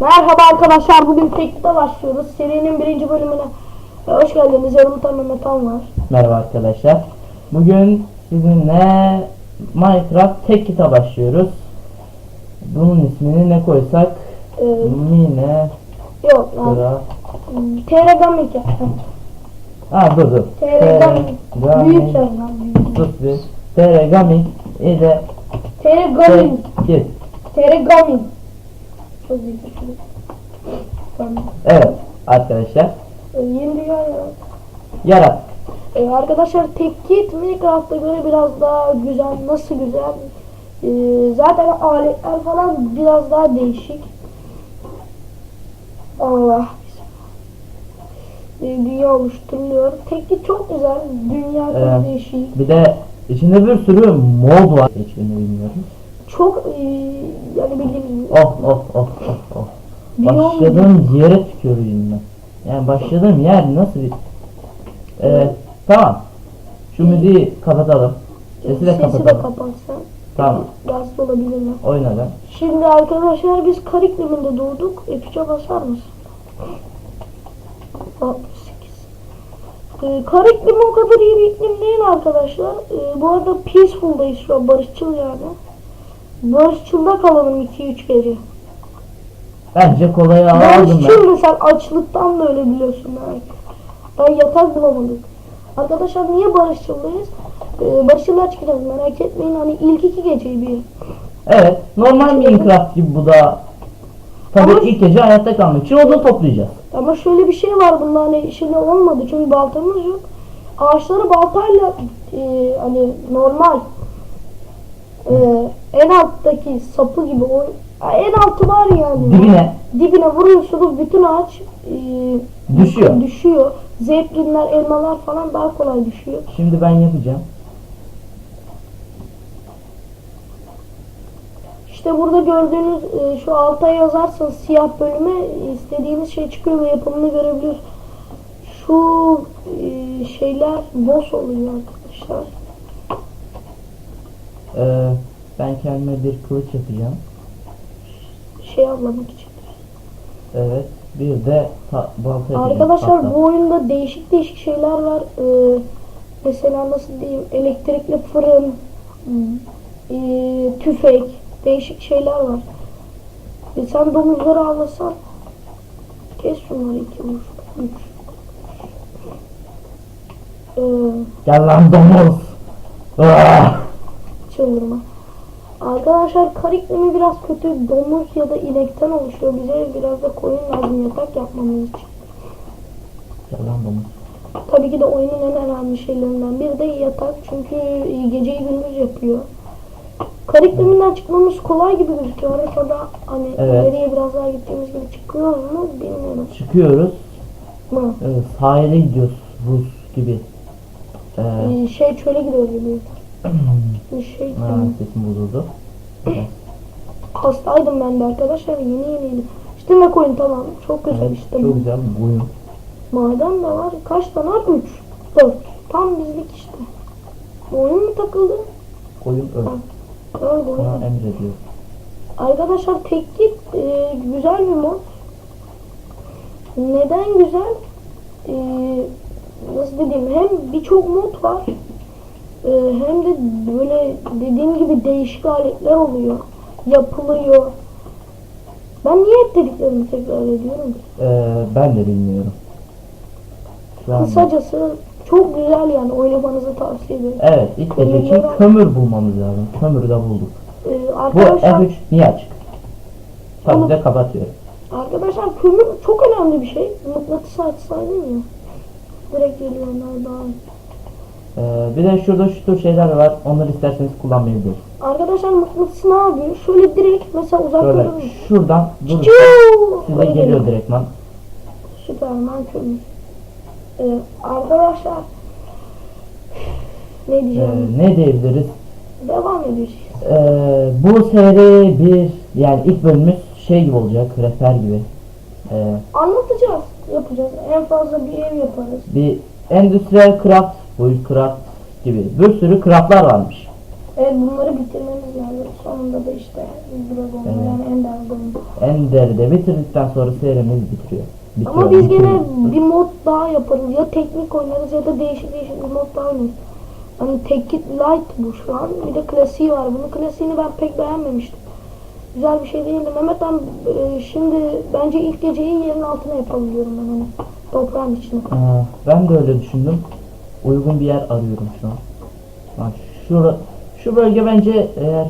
Merhaba arkadaşlar bugün tekte başlıyoruz. Serinin birinci bölümüne e, hoş geldiniz. Yanımda Mehmet var. Merhaba arkadaşlar. Bugün sizinle Minecraft tek kita başlıyoruz. Bunun ismini ne koysak? Ee, Mine yok lan. Gaming yapacağım. Ha dur dur. Gaming. Büyük Gaming. yaz lan. büyük. Sus bir. Çok iyi. çok iyi. Tamam. Evet arkadaşlar. Ee, yeni dünya yarat. Yarat. Ee, arkadaşlar Tekkit Minecraft'a göre biraz daha güzel. Nasıl güzel? Ee, zaten aletler falan biraz daha değişik. Allah. Ee, dünya oluşturuluyor. Tekkit çok güzel. Dünya çok Evet. değişik. Bir de içinde bir sürü mod var. Hiçbirini bilmiyorum. Çok ee, yani bildiğiniz gibi. Oh oh oh oh oh. Başladığım yere tükürüyorum ben. Yani başladığım yer nasıl bir... Ee, tamam. Şu müziği kapatalım. Sesi de Sesi de kapatalım. kapatsan. Tamam. Rahatsız olabilirler. Oynadım. Şimdi arkadaşlar biz kar ikliminde doğduk. F3'e basar mısın? 68. Ee, kar iklimi o kadar iyi bir iklim değil arkadaşlar. Ee, bu arada peaceful'dayız şu an barışçıl yani. Barışçılda kalalım 2-3 gece. Bence kolaya aldım ben. Da sen açlıktan da öyle biliyorsun belki. Ben yatak bulamadık. Arkadaşlar niye barışçıldayız? Ee, barışçılar çıkacağız merak etmeyin. Hani ilk iki geceyi bir Evet. Normal Minecraft gibi bu da. Tabii Ama- ilk gece hayatta kalmak için odun toplayacağız. Ama şöyle bir şey var bunda hani şimdi olmadı çünkü baltamız yok. Ağaçları baltayla e, hani normal e, en alttaki sapı gibi o en altı var yani. Dibine. Dibine vuruyorsunuz bütün ağaç e, Düşüyor. Düşüyor. Zeplinler, elmalar falan daha kolay düşüyor. Şimdi ben yapacağım. İşte burada gördüğünüz e, şu alta yazarsanız siyah bölüme istediğiniz şey çıkıyor ve yapımını görebiliyorsunuz. Şu e, şeyler boss oluyor arkadaşlar. Ee, ben kendime bir kılıç yapacağım. Şey avlamak için. Evet. Bir de ta- balta yapacağım. Arkadaşlar tahta. bu oyunda değişik değişik şeyler var. E, mesela nasıl diyeyim elektrikli fırın, e, tüfek, değişik şeyler var. E, sen domuzları avlasan kes şunları iki vur. Üç. E, Gel lan domuz. Ah! Çıldırma. Arkadaşlar kar iklimi biraz kötü. Domuz ya da inekten oluşuyor. Bize biraz da koyun lazım yatak yapmamız için. Gel lan domuz. Tabii ki de oyunun en önemli şeylerinden biri de yatak. Çünkü geceyi gündüz yapıyor. Kar ikliminden çıkmamız kolay gibi gözüküyor. Haritada hani Evet. ileriye biraz daha gittiğimiz gibi çıkıyor mu bilmiyorum. Çıkıyoruz. Ama Evet, sahile gidiyoruz. Rus gibi. Ee, e, şey çöle gidiyor gibi. Bir şey ha, sesim bozuldu. Hastaydım ben de arkadaşlar yeni yeniydim. İşte ne koyun tamam. Çok güzel evet, işte. çok güzel bir boyun. Maden de var. Kaç tane var? 3. 4. Tam bizlik işte. Oyun mu takıldı? Koyun öl. Öyle oyun. Sana emrediyor. Arkadaşlar tek git e, güzel bir mod. Neden güzel? E, nasıl diyeyim? Hem birçok mod var. E, hem de böyle dediğim gibi değişik aletler oluyor. Yapılıyor. Ben niye hep dediklerimi tekrar ediyorum? Ee, ben de bilmiyorum. Şu an- Kısacası çok güzel yani oynamanızı tavsiye ederim. Evet, ilk gece için Kömürleri- kömür bulmamız lazım. Kömürü de bulduk. E, Bu arkadaşlar F3 niye açık? De kapatıyorum. Arkadaşlar kömür çok önemli bir şey. Mıknatıs açsaydın ya. Direkt geliyorlar daha iyi. Ee, bir de şurada şu tür şeyler var. Onları isterseniz kullanmayabiliriz. Arkadaşlar ne yapıyor? Şöyle direkt mesela uzak Şöyle durun. şuradan durun. Size geliyor direktman. Süperman kömür. Ee, arkadaşlar ne Ee, diyeceğim? ne diyebiliriz? Devam ediyoruz. Ee, bu seri bir yani ilk bölümümüz şey gibi olacak. Rehber gibi. Ee, Anlatacağız. Yapacağız. En fazla bir ev yaparız. bir endüstriyel craft, build craft gibi bir sürü craftlar varmış. Evet bunları bitirmemiz lazım. Sonunda da işte Dragon Evet. yani Ender Dragon. Ender'i de bitirdikten sonra serimiz bitiriyor. Bitiyor, Ama biz gene bir mod daha yaparız. Ya teknik oynarız ya da değişik değişik bir mod daha oynarız. Hani tekit light bu şu an. Bir de klasiği var. Bunun klasiğini ben pek beğenmemiştim. Güzel bir şey değildi. Mehmet Han e, şimdi bence ilk geceyi yerin altına yapalım diyorum ben hani. Toprağın içine. Aa, ben de öyle düşündüm. Uygun bir yer arıyorum şu an. Bak şura, şu bölge bence eğer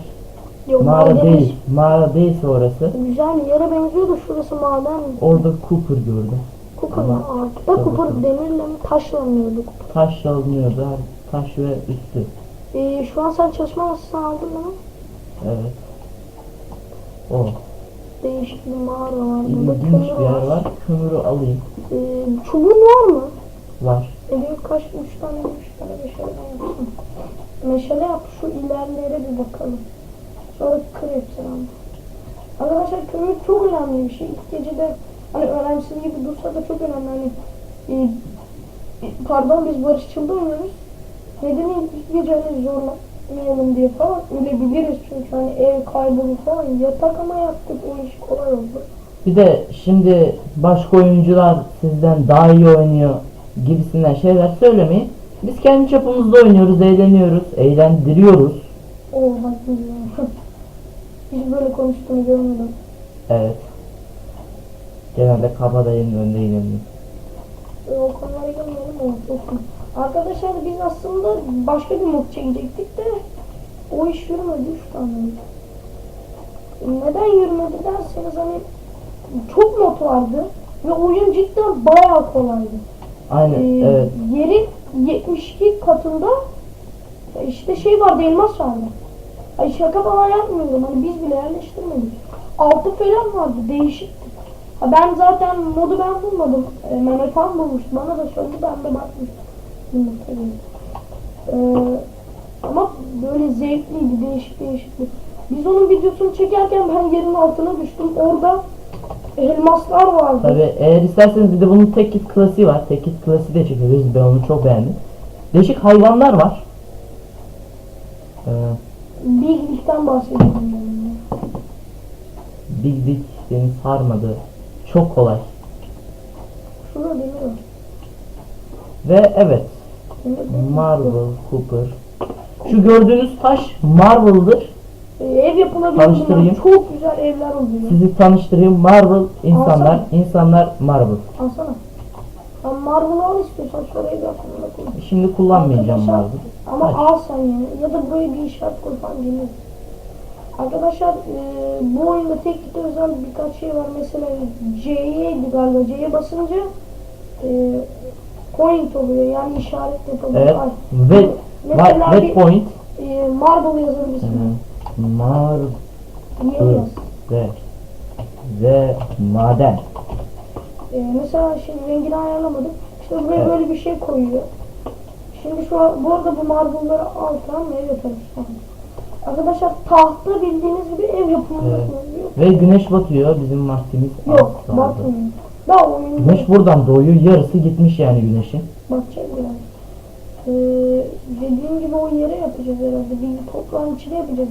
Yok, mağara madeniz- değil, mağara değilse orası. Güzel bir yere benziyor da şurası maden. Orada Cooper gördüm. Cooper Ama-? Artık da Cooper demirle mi taşla mı yiyordu? Taş alınıyordu, taş ve üstü. Ee, şu an sen çalışma masasını aldın mı? Evet. O. Değişik bir mağara var. Burada İlginç bir yer var. var. Kömürü alayım. Ee, çubuğun var mı? Var. Elin kaç? Üç tane, üç tane meşaleden yapsın. Meşale yap şu ilerlere bir bakalım. Sonra kır hepsini ama. Arkadaşlar kömür çok önemli bir şey. İlk gecede hani önemsiz gibi dursa da çok önemli. Hani e, pardon biz barışçılda oynuyoruz. Nedeni ilk gece hani zorlamayalım diye falan ölebiliriz çünkü hani ev kaybolur falan. Yatak ama yaptık o iş kolay oldu. Bir de şimdi başka oyuncular sizden daha iyi oynuyor gibisinden şeyler söylemeyin. Biz kendi çapımızda oynuyoruz, eğleniyoruz, eğlendiriyoruz. Bak güzel. Hiç böyle konuştuğunu görmedim. Evet. Genelde kabadayının önünde eğleniyor. E, o konulara girmeyelim ama iyi. Arkadaşlar biz aslında başka bir mod çekecektik de o iş yürümedi üç tane. Neden yürümedi derseniz hani çok mod vardı ve oyun cidden bayağı kolaydı. Aynen, Ee, evet. Yerin 72 katında işte şey vardı elmas vardı. Ay şaka falan yapmıyorum hani biz bile yerleştirmedik. Altı falan vardı değişikti. Ha ben zaten modu ben bulmadım. E, Mehmet Han bulmuştu. Bana da söyledi ben de bakmıştım. Ee, ama böyle zevkliydi değişik değişikti. Biz onun videosunu çekerken ben yerin altına düştüm. Orada elmaslar vardı. Tabi eğer isterseniz bir de bunun tek kit klasiği var. Tek kit klasiği de çekeriz. Ben onu çok beğendim. Değişik hayvanlar var. Ee, Big Big'den bahsediyorum. Big Dick beni sarmadı. Çok kolay. Şurada demir var. Ve evet? Marvel Cooper. Şu gördüğünüz taş Marvel'dır. Ee, ev yapılabilir Tanıştırayım. bunlar. Çok güzel evler oluyor. Sizi tanıştırayım. Marvel insanlar, Alsana. insanlar Marvel. Alsana. Sen Marvel'ı al istiyorsan ev yapımına koy. Şimdi kullanmayacağım Marvel. Ama Taş. al sen yani. Ya da buraya bir işaret koy falan denir. Arkadaşlar e, bu oyunda tek gite özel birkaç şey var. Mesela C'yeydi galiba. C'ye basınca e, point oluyor. Yani işaret yapabiliyor. Evet. Ve Mesela Red bir Point. e, Marvel yazabilirsin. Marvel Yaz? ve maden. Ee, mesela şimdi rengini ayarlamadım. İşte buraya Evet. böyle bir şey koyuyor. Şimdi şu an, bu arada bu marble'ları al tamam mı? Ev yaparız tamam. Arkadaşlar tahta bildiğiniz gibi ev yapımında Evet. kullanılıyor. Ve güneş batıyor. Bizim vaktimiz Yok bakmıyor. Daha oyunda Güneş buradan doğuyor. Yarısı gitmiş yani güneşin. bakacağız biraz. Ee, dediğim gibi o yere yapacağız herhalde. Bir toprağın içine yapacağız.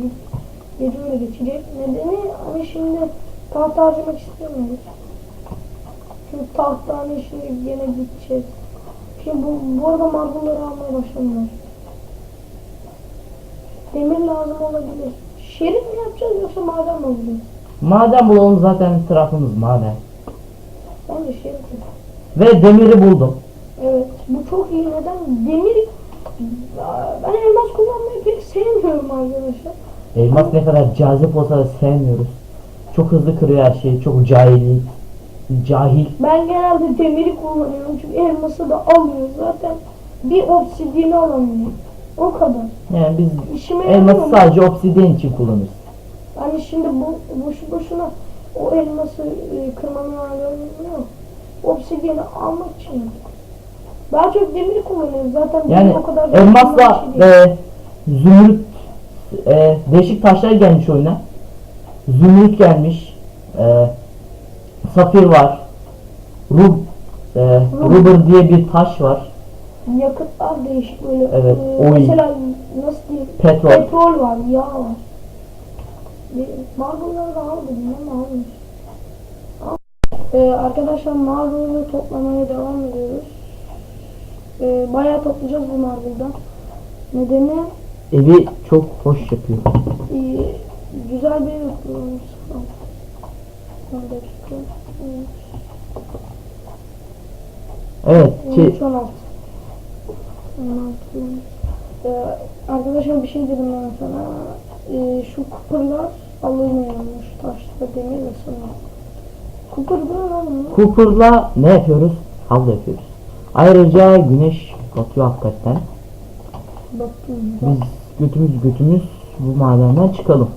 Bir gece öyle geçecek. Nedeni hani şimdi tahta harcamak istemiyoruz. Çünkü tahta hani şimdi gene gideceğiz. Şimdi bu, bu arada marbulları almaya başlamıyor. Demir lazım olabilir. Şerit mi yapacağız yoksa maden mi olacak? Maden bulalım zaten etrafımız maden. Bence şerit yap. Ve demiri buldum. Evet. Bu çok iyi. Neden? Demir... Ben elmas kullanmayı pek sevmiyorum arkadaşlar. Elmas ne kadar cazip olsa da sevmiyoruz. Çok hızlı kırıyor her şeyi. Çok cahil. Cahil. Ben genelde demiri kullanıyorum çünkü elması da alıyor zaten. Bir obsidiyeni alamıyor. O kadar. Yani biz İşime elması sadece obsidyen için kullanırız. Hani şimdi bu boşu boşuna o elması e, kırmanın alemi yok. Obsidiyeni almak için yaptık. Daha çok demiri kullanıyoruz. Zaten demir Yani o kadar da elmasla şey değil. e, zümrüt e, değişik taşlar gelmiş oyuna. Zümrüt gelmiş. E, safir var. Rub, e, Rub. rubber diye bir taş var. yakıtlar değişik böyle. Evet, Ee, oy. mesela nasıl diyeyim? Petrol. Petrol var, yağ var. Marble'ları da aldım ama almış. Ee, arkadaşlar Marble'ı toplamaya devam ediyoruz. Ee, bayağı toplayacağız bu Marble'dan. Nedeni Evi çok hoş yapıyor. e, güzel bir ev yapıyoruz. Bir dakika. Evet. Ki, 13 16. 16. Ee, arkadaşlar bir şey dedim ben sana. Ee, şu kupırlar alınmıyormuş. Taşla demir ve sana. Kupır bu ne lan? bu? Cooper'la ne yapıyoruz? Havlu yapıyoruz. Ayrıca güneş batıyor hakikaten. Baktım. Biz götümüz götümüz bu madenden çıkalım.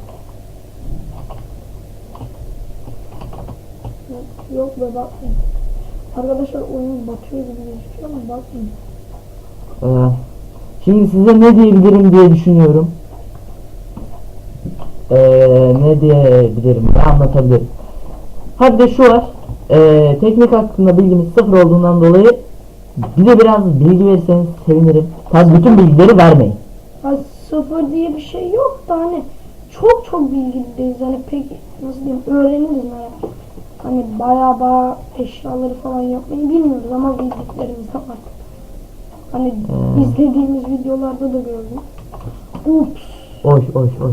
Yok be bakmayın. Arkadaşlar oyun batıyor gibi gözüküyor ama bakmayın. Ee, şimdi size ne diyebilirim diye düşünüyorum. Ee, ne diyebilirim? Ne anlatabilirim? Hadi de şu var. Ee, teknik hakkında bilgimiz sıfır olduğundan dolayı bir de biraz bilgi verirseniz sevinirim. Tabi bütün bilgileri vermeyin. Ha, sıfır diye bir şey yok da hani çok çok bilgiliyiz. Hani pek nasıl diyeyim öğreniriz meğer. Hani baya baya eşyaları falan yapmayı bilmiyoruz ama bildiklerimiz de var. Hani Hmm. izlediğimiz videolarda da gördüm. Ups. Oy oy oy.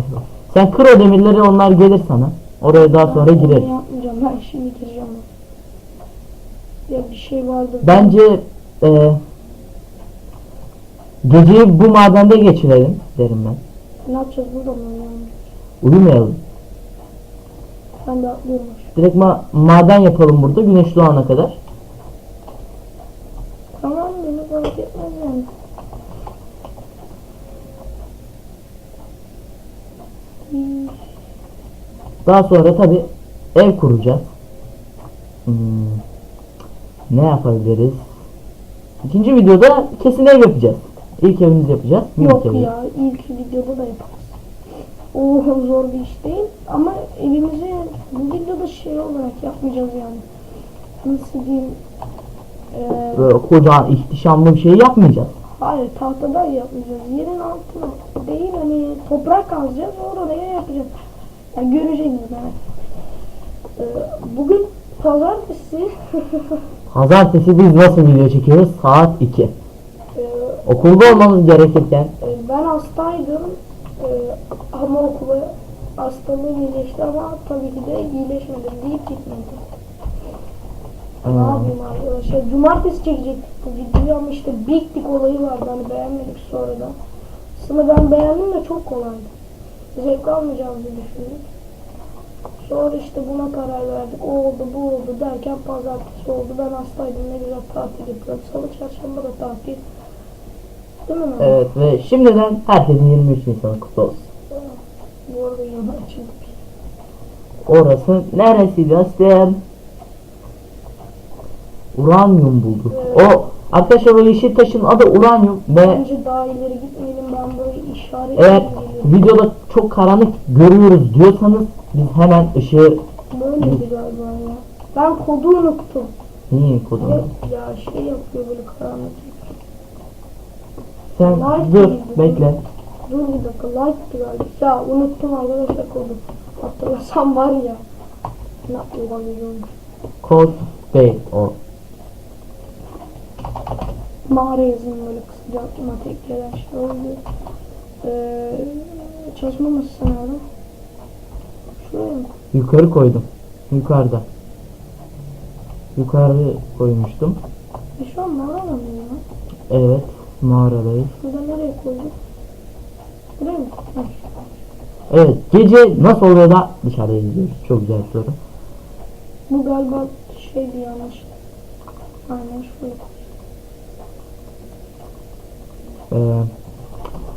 Sen kır o demirleri onlar gelir sana. Oraya daha sonra onu yapmayacağım. Ben şimdi gireceğim. Ya bir şey vardı. Bence e, geceyi bu madende geçirelim derim ben. Ne yapacağız burada mı yani? Uyumayalım. Ben de atlıyorum. Direkt ma- maden yapalım burada güneş doğana kadar. Tamam beni fark etmez yani. Daha sonra tabi ev kuracağız. Hmm, ne yapabiliriz? İkinci videoda kesin ev yapacağız. İlk evimizi yapacağız. minik Yok evi. ya ilk videoda da yaparız. O zor bir iş değil ama evimizi bu videoda şey olarak yapmayacağız yani. Nasıl diyeyim? Ee, Böyle kocaman ihtişamlı bir şey yapmayacağız. hayır tahtadan yapmayacağız. Yerin altına değil hani toprak kazacağız oraya yapacağız. Yani göreceğiniz yani. Ee, bugün pazartesi Pazartesi biz nasıl video çekiyoruz? Saat 2. Ee, Okulda olmamız gerekirken e, ben hastaydım. Ee, ama okula hastalığım iyileşti ama tabii ki de iyileşmedim deyip gitmedim. Ne Hmm. yapayım arkadaşlar? Cumartesi çekecektik bu videoyu ama işte Big Dick olayı vardı hani beğenmedik sonradan. Aslında ben beğendim de çok kolaydı. Zevk almayacağımızı düşündük. Sonra işte buna karar verdik. O oldu bu oldu derken pazartesi oldu. Ben hastaydım ne güzel tatil yapıyorum. Salı çarşamba da tatil. Evet ve şimdiden herkesin 23 Nisan'ı kutlu olsun. Bu arada. Orası neresiydi Aslen? Uranyum bulduk. O arkadaşlar o yeşil taşın adı uranyum ve Bence daha ileri gitmeyelim. Ben burayı işaret eğer videoda çok karanlık görüyoruz diyorsanız biz hemen ışığı Böyleydi galiba ya. Ben kodu unuttum. niye kodunu? Hep ya şey yapıyor böyle karanlık. Sen Light dur değildi. bekle. Dur bir dakika light'tı galiba. Ya unuttum arkadaşlar kodu. Hatırlasam var ya. Ne yapıyorum? Kod değil o. Mağara yazın böyle kısaca aklıma tek gelen şey oldu. Ee, çalışma masası nerede? Şuraya mı? Yukarı koydum. Yukarıda. Yukarı koymuştum. E şu an mağara mı ya? Evet mağaradayız. Burada nereye koyduk? Buraya mı? Evet gece nasıl oluyor da dışarıya gidiyoruz. Çok güzel bir soru. Bu galiba şeydi yanlış. Aynen şöyle. Ee,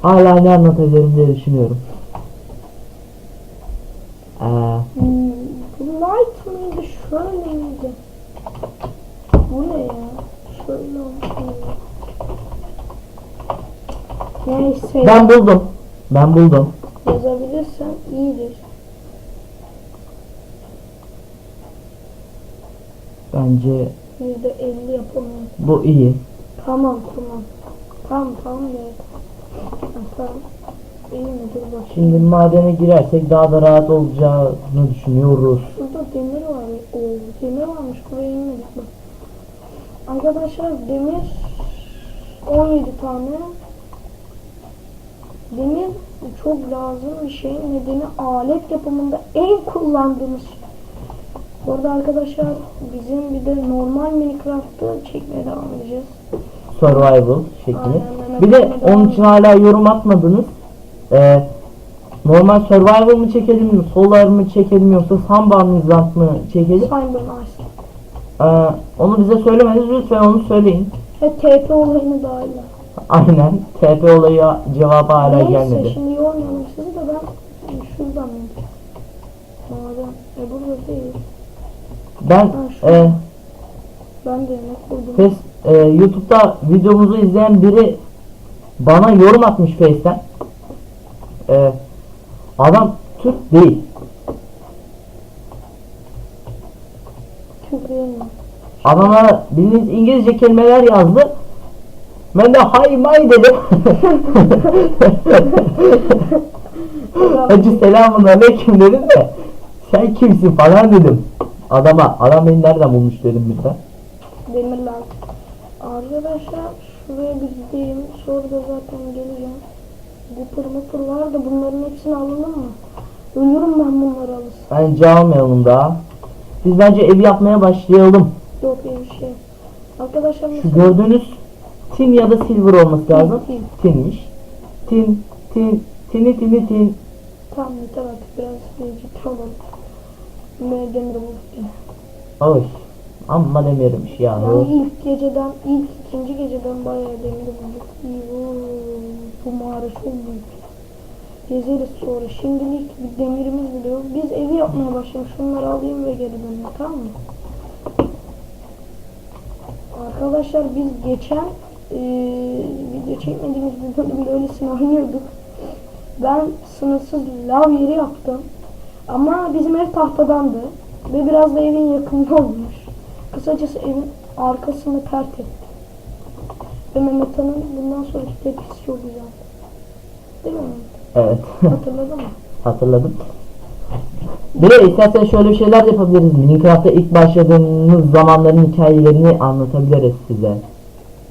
hala ne anlatabilirim diye düşünüyorum. Ee, Hmm, light mıydı? Şöyle miydi? Bu ne ya? Şöyle olmuş. Neyse ben buldum. Ben buldum. yazabilirsen iyidir. Bence Yüzde elli yapamıyorum. bu iyi. Tamam tamam. Tamam tamam de. Ha, Tamam. İyi mi? Dur bakayım. Şimdi madene girersek daha da rahat olacağını düşünüyoruz. Şurada demir var. Oo, demir varmış. Buraya inmedik bak. Arkadaşlar demir 17 tane. Demir çok lazım bir şey. Nedeni alet yapımında en kullandığımız şey. Bu arada arkadaşlar bizim bir de normal Minecraft'ı çekmeye devam edeceğiz. Survival. Aynen, Bir de onun için hala yorum atmadınız. Ee, normal survival mı çekelim, solar mı çekelim yoksa mizah mı çekelim? Nice. Ee, onu bize söylemediniz lütfen onu söyleyin. Ve TP olayını dahil. Aynen. TP olayı cevabı hala Neyse gelmedi. şimdi yormayalım sizi de ben şuradan. Madem e burada değil. Ben şu- e, Ben de ne koydum? Face, e, YouTube'da videomuzu izleyen biri bana yorum atmış Face'ten. E, adam Türk değil. Türk değil mi? Adama bildiğiniz İngilizce kelimeler yazdı. Ben de hay may dedim. Hacı selamun aleyküm dedim de sen kimsin falan dedim. Adama adam beni nereden bulmuş dedim birden. Demirler. Arkadaşlar şuraya bir gideyim. Sonra da zaten geleceğim. Gupur mupur var da bunların hepsini alalım mı? Ölürüm ben bunları alırsam. Bence almayalım daha. Biz bence ev yapmaya başlayalım. Yok iyi bir şey. Arkadaşlar Şu mesela gördüğünüz tin ya da silver olması lazım. Tin, Tinmiş. Tin, tin, tini tini tin. tam yeter artık biraz bir ciddi olalım. Ne demir bulduk. Oy. Amma demirmiş ya. Yani ilk geceden, ilk ikinci geceden bayağı demir bulduk. Bu mağara çok büyük. Gezeriz sonra. Şimdilik bir demirimiz bile yok. Biz evi yapmaya başlayalım. Şunları alayım ve geri döneyim. Tamam mı? Arkadaşlar biz geçen eee video çekmediğimiz bir bölümde öylesine oynuyorduk. Ben sınırsız lav yeri yaptım. Ama bizim ev tahtadandı. Ve biraz da evin yakınında olmuş. Kısacası evin arkasını pert ettim. Ve Mehmet Han'ın bundan sonraki tepkisi çok güzel. Değil mi? Evet. Hatırladın mı? Hatırladım. Bir de istersen şöyle şeyler yapabiliriz. Minecraft'a ilk başladığımız zamanların hikayelerini anlatabiliriz size.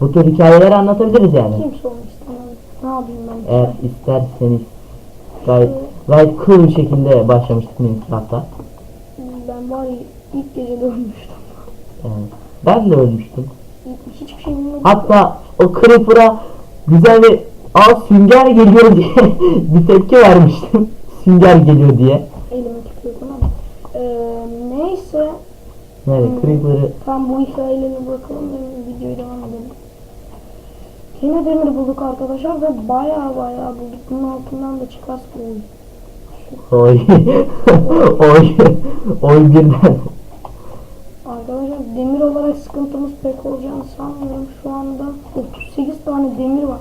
Bu tür hikayeleri anlatabiliriz yani. Olmak istemez. Ne yapayım ben? Eğer isterseniz gayet, gayet cool bir şekilde başlamıştık Minecraft'a. Ben var ya ilk gecede ölmüştüm. Yani ben de ölmüştüm. Hiç- Hiçbir şey bilmiyordum. Hatta o Creeper'a güzel bir Aa sünger geliyor diye bir tepki vermiştim. Sünger geliyor diye. Elime tutuyordum ama. Ee, neyse. Yani Hmm. Creeper'ı Tam bu hikayeleri bırakalım ve videoya devam edelim. Yine demir bulduk arkadaşlar ve baya baya bulduk. Bunun altından da çıkarsa olur. oy oy oy birden. Arkadaşlar demir olarak sıkıntımız pek olacağını sanmıyorum. Şu anda 38 tane demir var.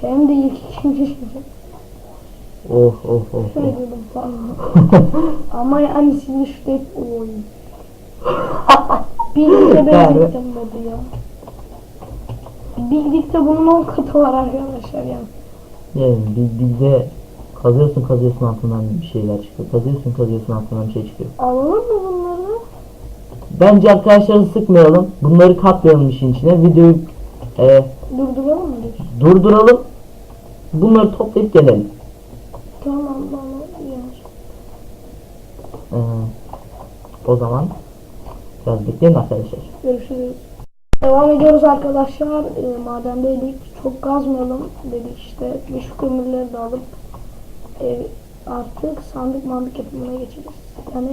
Hem de ilk ikinci gece. Oh oh oh. Şöyle oh. Ama yani sizi şu tek oy. Bilgide benzettim dedi ya. Bilgikte bunun 10 katı var arkadaşlar ya. Yani biz bizde kazıyorsun kazıyorsun altından bir şeyler çıkıyor. Kazıyorsun kazıyorsun altından bir şey çıkıyor. Alalım mı bunları? Bence arkadaşları sıkmayalım. Bunları katmayalım işin içine. Videoyu e, Durduralım mı durduralım. Bunları toplayıp gelelim. Tamam bana yaz. Ee, o zaman bekleyin arkadaşlar. Görüşürüz. Devam ediyoruz arkadaşlar. E, madendeydik. Çok kazmayalım dedik işte. Şu kömürleri de alıp ev, artık sandık mandık yapımına geçeceğiz. Yani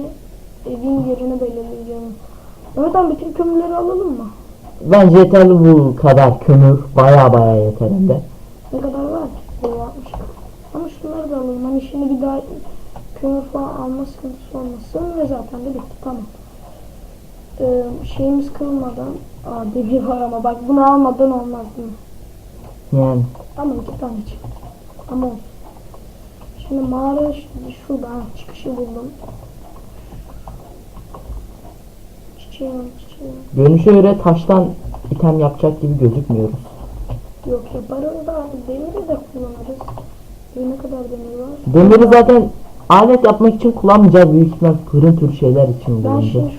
evin yerini belirleyeceğim. Oradan bütün kömürleri alalım mı? Bence yeterli bu kadar kömür. Baya baya yeter hem de. Ne kadar var ki? Bu varmış. Ama şunları da alalım. Hani şimdi bir daha kömür falan alma sıkıntısı olmasın. Ve zaten de bitti. Tamam. Ee, şeyimiz kırılmadan. Aa demir var ama bak bunu almadan olmaz değil mi? Yani Ama iki tane çıktı. Ama olsun. Şimdi mağara ş- şurada ha, çıkışı buldum. Çiçeğim çiçeğim. görünüşe göre taştan item yapacak gibi gözükmüyoruz. Yok yaparız da demiri de kullanırız. Ve ne kadar demir var? Demiri zaten alet yapmak için kullanmayacağız büyük ihtimal fırın tür şeyler için Ben şimdi şunları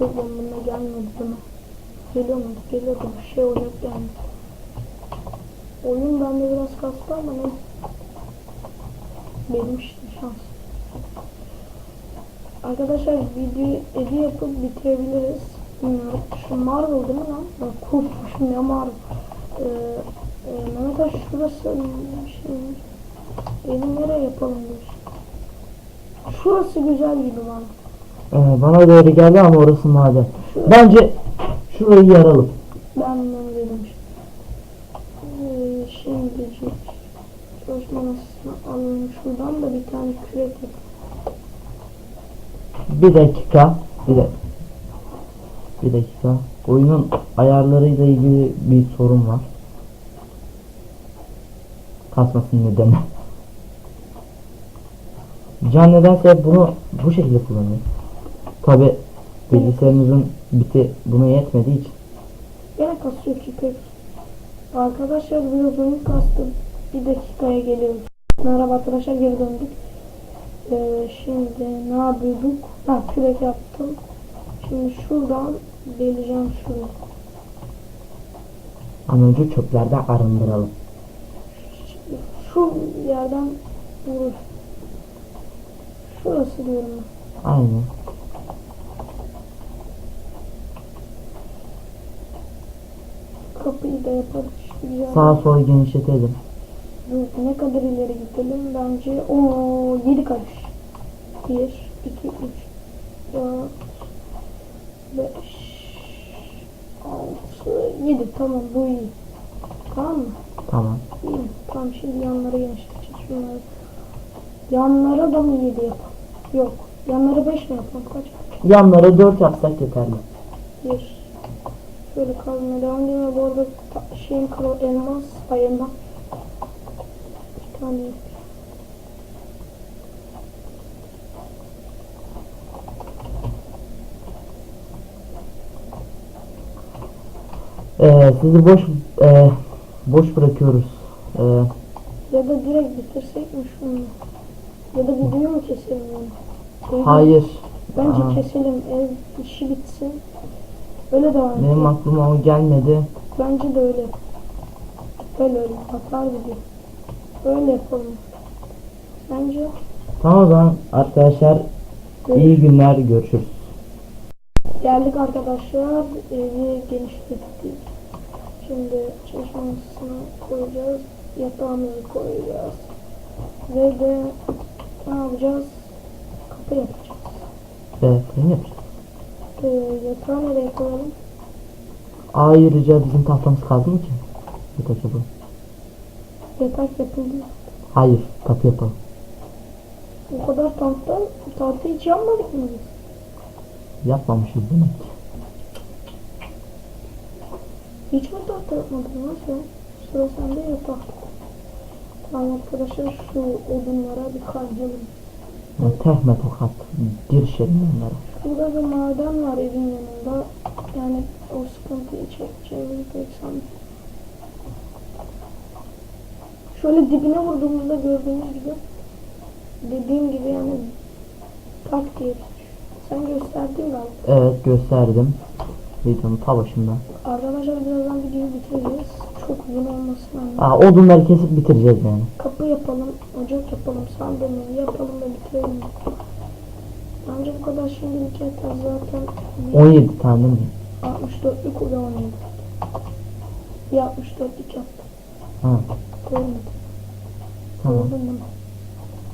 Yok lan bununla gelmedi bana. Geliyor mu? Geliyordu. Bir şey olacak yani. Oyun bende biraz kastı ama ne? Benim işte şans. Arkadaşlar video edi yapıp bitirebiliriz. Bilmiyorum. Şu Marvel değil mi lan? Ben korkmuşum ya Marvel. Ee, e, Mehmet şurası şey, evi nereye yapalım diyorsun? Şurası güzel gibi bana. Ee, bana öyle geldi ama orası maden. Bence şurayı yaralım. Ben bunu dedim. Ee, şimdi çalışma masasına alalım. Şuradan da bir tane kürek yapalım. Bir dakika. Bir dakika. Bir dakika. Oyunun ayarlarıyla ilgili bir sorun var. Kasmasının nedeni. Can nedense bunu bu şekilde kullanıyor. Tabi bilgisayarımızın biti buna yetmediği için. Gene kasıyor ki pek. Arkadaşlar biraz oyun kastı. Bir dakikaya geliyoruz. Merhaba arkadaşlar geri döndük. Ee, şimdi ne yapıyorduk? Ha kürek yaptım. Şimdi şuradan deleceğim şunu. Ama önce çöplerden arındıralım. Şu yerden vurur. Şurası diyorum ben. Aynen. Kapıyı da yaparız. Güzel. Sağa sola genişletelim. Dur, ne kadar ileri gidelim bence o 7 karış 1 2 3 4 5 6 7 tamam bu iyi tamam mı? Tamam. İyi tamam şimdi yanlara genişleteceğiz şunları yanlara da mı 7 yapalım? Yok yanlara 5 mi yapalım kaç? Yanlara 4 yapsak yeterli. 1 şöyle kalmaya devam edelim ve bu arada şeyin kral elmas ay elmas bir tane Ee, sizi boş e, boş bırakıyoruz. Ee, Ya da direkt bitirsek mi şunu? Ya da video mu keselim? Şey, hayır. Bence Aa, keselim. Ev işi bitsin. Öyle devam benim edelim. aklıma o gelmedi. Bence de öyle. Öyle öyle. Hatta video. Öyle yapalım. Bence Tamam o zaman arkadaşlar iyi günler görüşürüz. geldik arkadaşlar. Evi genişlettik. Şimdi çalışma masasına koyacağız. Yatağımızı koyacağız. Ve de ne yapacağız? Kapı yapacağız. Evet ne yapacağız? Ee, yatağı nereye koyalım? Ayrıca bizim tahtamız kaldı mı ki? Yatak yapalım. Yatak yapıldı. Hayır kapı yapalım. O kadar tahta, tahta hiç yanmadık mı biz? Yapmamışız demek ki. Hiç mi tahta yapmadın lan sen? Sıra sende yatak. Tamam arkadaşlar şu odunlara bir kaydalım. Tehme tokat. Girişelim onlara. Burada bir maden var evin yanında. Yani o sıkıntıyı çekeceğimizi pek sanmıyorum. Şöyle dibine vurduğumuzda gördüğünüz gibi dediğim gibi yani tak diye. Sen gösterdin galiba. Evet gösterdim. Videonun ta başında. Arkadaşlar birazdan videoyu bitireceğiz. Çok uzun olmasın anne. Aa, odunları kesip bitireceğiz yani. Kapı yapalım, ocak yapalım, sandalye yapalım ve bitirelim. Bence bu kadar şimdilik yeter zaten. Bir 17 tane mi? 64'lük ve 17. Bir 64'lük yaptım. Ha Görmedim. tamam Gördün mü?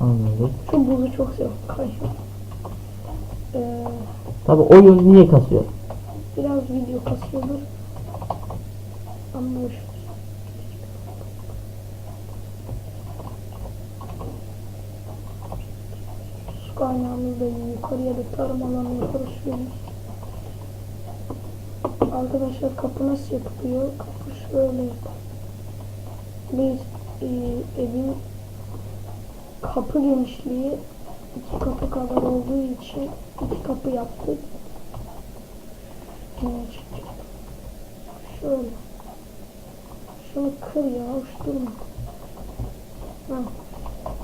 anladık. Şu buzu çok seviyorum. Kayıyor. Ee, Tabi oyun niye kasıyor? biraz video kasıyordur. Ama boş. ver. Su kaynağımız da iyi. Yukarıya da tarım alanı yaparız şöyle. Arkadaşlar kapı nasıl yapılıyor? Kapı şöyle. Biz e, evin kapı genişliği iki kapı kadar olduğu için iki kapı yaptık. Şöyle. Şunu kır ya, hoş durma.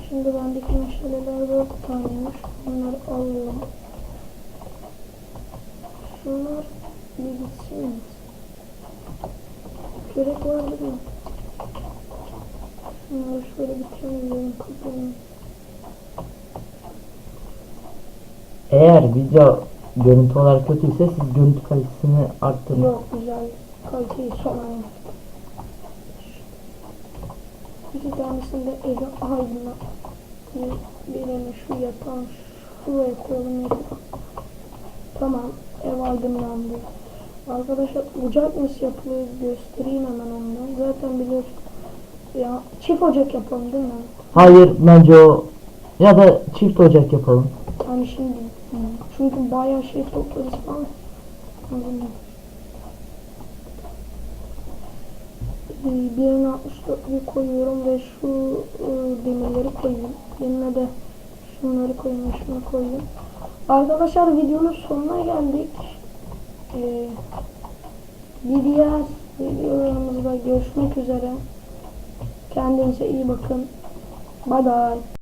Şimdi bendeki meşaleler dört taneymiş. Bunları alıyorum. Şunlar bir gitsin. Kürek vardı mı? Şunları şöyle temizleyelim kapını. Eğer video görüntü olarak kötüyse siz görüntü kalitesini arttırın. Yok güzel. Kaliteyi sonra yaptım. İki tanesini de evi aydınlat. Bir- Birini şu yatağın şuraya koyalım. Tamam ev aydınlandı. Arkadaşlar ocak nasıl yapılıyor göstereyim hemen onu. Zaten biliyorsun. Ya çift ocak yapalım değil mi? Hayır bence o ya da çift ocak yapalım. Yani şimdi çünkü bayağı şey toplarız falan. Anladın Ee, Birine 64'lü koyuyorum ve şu e, demirleri koyayım. Yerine de şunları koyayım şunu koyayım. Arkadaşlar videonun sonuna geldik. Ee, bir diğer videolarımızda görüşmek üzere. Kendinize iyi bakın. Bye bye.